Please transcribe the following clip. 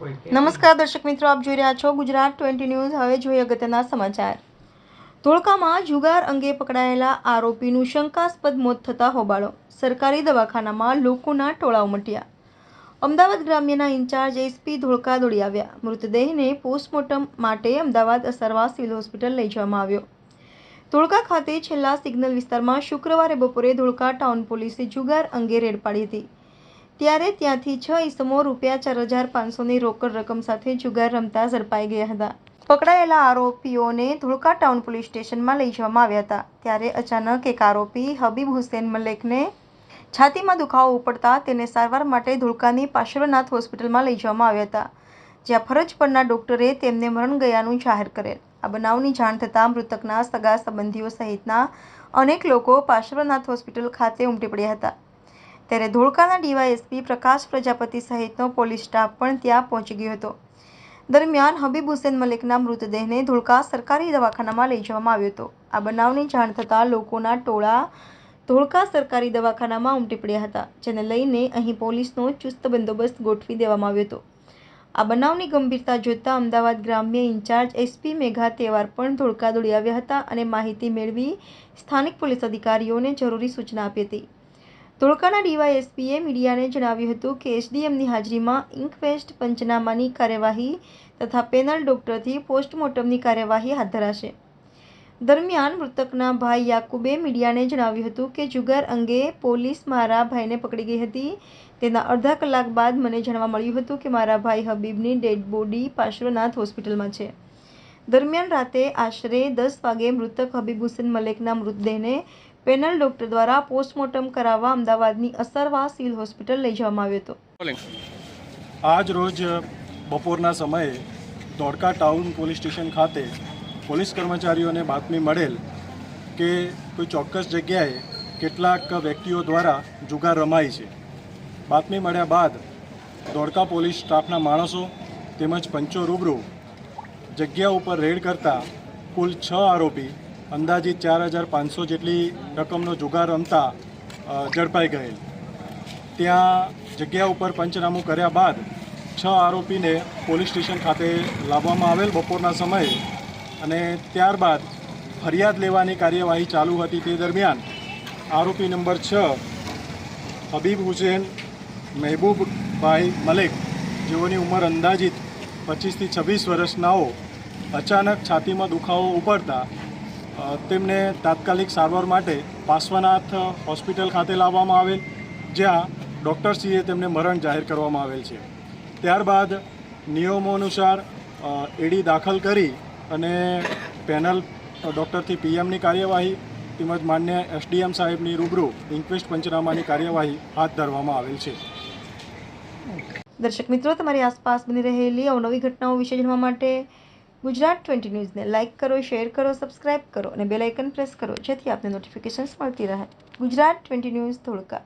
નમસ્કાર દર્શક મિત્રો, આપ જોઈ રહ્યા છો ગુજરાત ટ્વેન્ટી ન્યૂઝ. હવે જોઈએ અગત્યના સમાચાર. ધોળકામાં જુગાર અંગે પકડાયેલા આરોપીનું શંકાસ્પદ મોત થતા હોબાળો. સરકારી દવાખાનામાં લોકોના ટોળા ઉમટ્યા અમદાવાદ ગ્રામ્યના ઇન્ચાર્જ એસપી ધોળકા દોડી આવ્યા. મૃતદેહને પોસ્ટમોર્ટમ માટે અમદાવાદ અસરવા સિવિલ હોસ્પિટલ લઈ જવામાં આવ્યો. ધોળકા ખાતે છેલ્લા સિગ્નલ વિસ્તારમાં શુક્રવારે બપોરે ધોળકા ટાઉન પોલીસે જુગાર અંગે રેડ પાડી હતી. ત્યારે ત્યાંથી છ ઈસમો રૂપિયા ચાર હજાર પાંચસોની રોકડ રકમ સાથે જુગાર રમતા ઝડપાઈ ગયા હતા. પકડાયેલા આરોપીઓને ધોળકા ટાઉન પોલીસ સ્ટેશનમાં લઈ જવામાં આવ્યા હતા. ત્યારે અચાનક એક આરોપી હબીબ હુસેન મલેકને છાતીમાં દુખાવો ઉપડતા તેને સારવાર માટે ધોળકાની પાર્શ્વનાથ હોસ્પિટલમાં લઈ જવામાં આવ્યા હતા, જ્યાં ફરજ પરના ડોક્ટરે તેમને મરણ ગયાનું જાહેર કરેલ. આ બનાવની જાણ થતાં મૃતકના સગા સંબંધીઓ સહિતના અનેક લોકો પાર્શ્વનાથ હોસ્પિટલ ખાતે ઉમટી પડ્યા હતા. ત્યારે ધોળકાના ડીવાયએસપી પ્રકાશ પ્રજાપતિ સહિતનો પોલીસ સ્ટાફ પણ ત્યાં પહોંચી ગયો હતો. દરમિયાન હબીબ હુસેન મલિકના મૃતદેહને ધોળકા સરકારી દવાખાનામાં લઈ જવામાં આવ્યો હતો. આ બનાવની જાણ થતાં લોકોના ટોળા ધોળકા સરકારી દવાખાનામાં ઉમટી પડ્યા હતા, જેને લઈને અહીં પોલીસનો ચુસ્ત બંદોબસ્ત ગોઠવી દેવામાં આવ્યો હતો. આ બનાવની ગંભીરતા જોતા અમદાવાદ ગ્રામ્ય ઇન્ચાર્જ એસપી મેઘા તહેવાર પણ ધોળકા દોડી આવ્યા હતા અને માહિતી મેળવી સ્થાનિક પોલીસ અધિકારીઓને જરૂરી સૂચના આપી હતી. ધોળકાના ડીવાયએસપીએ મીડિયાને જણાવ્યું હતું કે એસડીએમની હાજરીમાં ઇન્કવેસ્ટ પંચનામાની કાર્યવાહી તથા પેનલ ડોક્ટરથી પોસ્ટમોર્ટમની કાર્યવાહી હાથ ધરાશે. દરમિયાન મૃતકના ભાઈ યાકુબે મીડિયાને જણાવ્યું હતું કે જુગાર અંગે પોલીસ મારા ભાઈને પકડી ગઈ હતી. તેના અડધા કલાક બાદ મને જાણવા મળ્યું હતું કે મારા ભાઈ હબીબની ડેડ બોડી પાર્શ્વનાથ હોસ્પિટલમાં છે. દરમિયાન રાતે આશરે દસ વાગે મૃતક હબીબ હુસેન મલેકના મૃતદેહને પેનલ ડોક્ટર દ્વારા પોસ્ટમોર્ટમ કરાવવા અમદાવાદની અસરવા સિવિલ હોસ્પિટલ લઈ જવામાં આવ્યો હતો. આજ રોજ બપોરના સમયે ધોળકા ટાઉન પોલીસ સ્ટેશન ખાતે પોલીસ કર્મચારીઓને બાતમી મળેલ કે કોઈ ચોક્કસ જગ્યાએ કેટલાક વ્યક્તિઓ દ્વારા જુગાર રમાય છે. બાતમી મળ્યા બાદ ધોળકા પોલીસ સ્ટાફના માણસો તેમજ પંચો રૂબરૂ જગ્યા ઉપર રેડ કરતા કુલ છ આરોપી અંદાજિત ચાર હજાર પાંચસો જેટલી રકમનો જુગાર રમતા ઝડપાઈ ગયેલ. ત્યાં જગ્યા ઉપર પંચનામું કર્યા બાદ છ આરોપીને પોલીસ સ્ટેશન ખાતે લાવવામાં આવેલ બપોરના સમયે અને ત્યારબાદ ફરિયાદ લેવાની કાર્યવાહી ચાલુ હતી તે દરમિયાન આરોપી નંબર છ, હબીબ હુસેન, મહેબૂબભાઈ મલેક જેઓની ઉંમર અંદાજિત પચીસથી છવ્વીસ વર્ષનાઓ અચાનક છાતીમાં દુખાવો ઉપડતા તેમને તાત્કાલિક સારવાર માટે પાર્શ્વનાથ હોસ્પિટલ ખાતે લાવવામાં આવેલ, જ્યાં ડૉક્ટરશ્રીએ તેમને મરણ જાહેર કરવામાં આવેલ છે. ત્યારબાદ નિયમો અનુસાર એડી દાખલ કરી અને પેનલ ડૉક્ટરથી પીએમની કાર્યવાહી તેમજ માન્ય એસડીએમ સાહેબની રૂબરૂ ઇન્ક્વેસ્ટ પંચનામાની કાર્યવાહી હાથ ધરવામાં આવેલ છે. દર્શક મિત્રો, તમારી આસપાસ બની રહેલી અવનવી ઘટનાઓ વિશે જાણવા માટે ગુજરાત ટ્વેન્ટી ન્યૂઝને લાઇક કરો, શેર કરો, સબસ્ક્રાઇબ કરો અને બેલ આઇકન પ્રેસ કરો, જેથી આપને નોટિફિકેશન્સ મળતી રહે. Gujarat twenty news Dholka.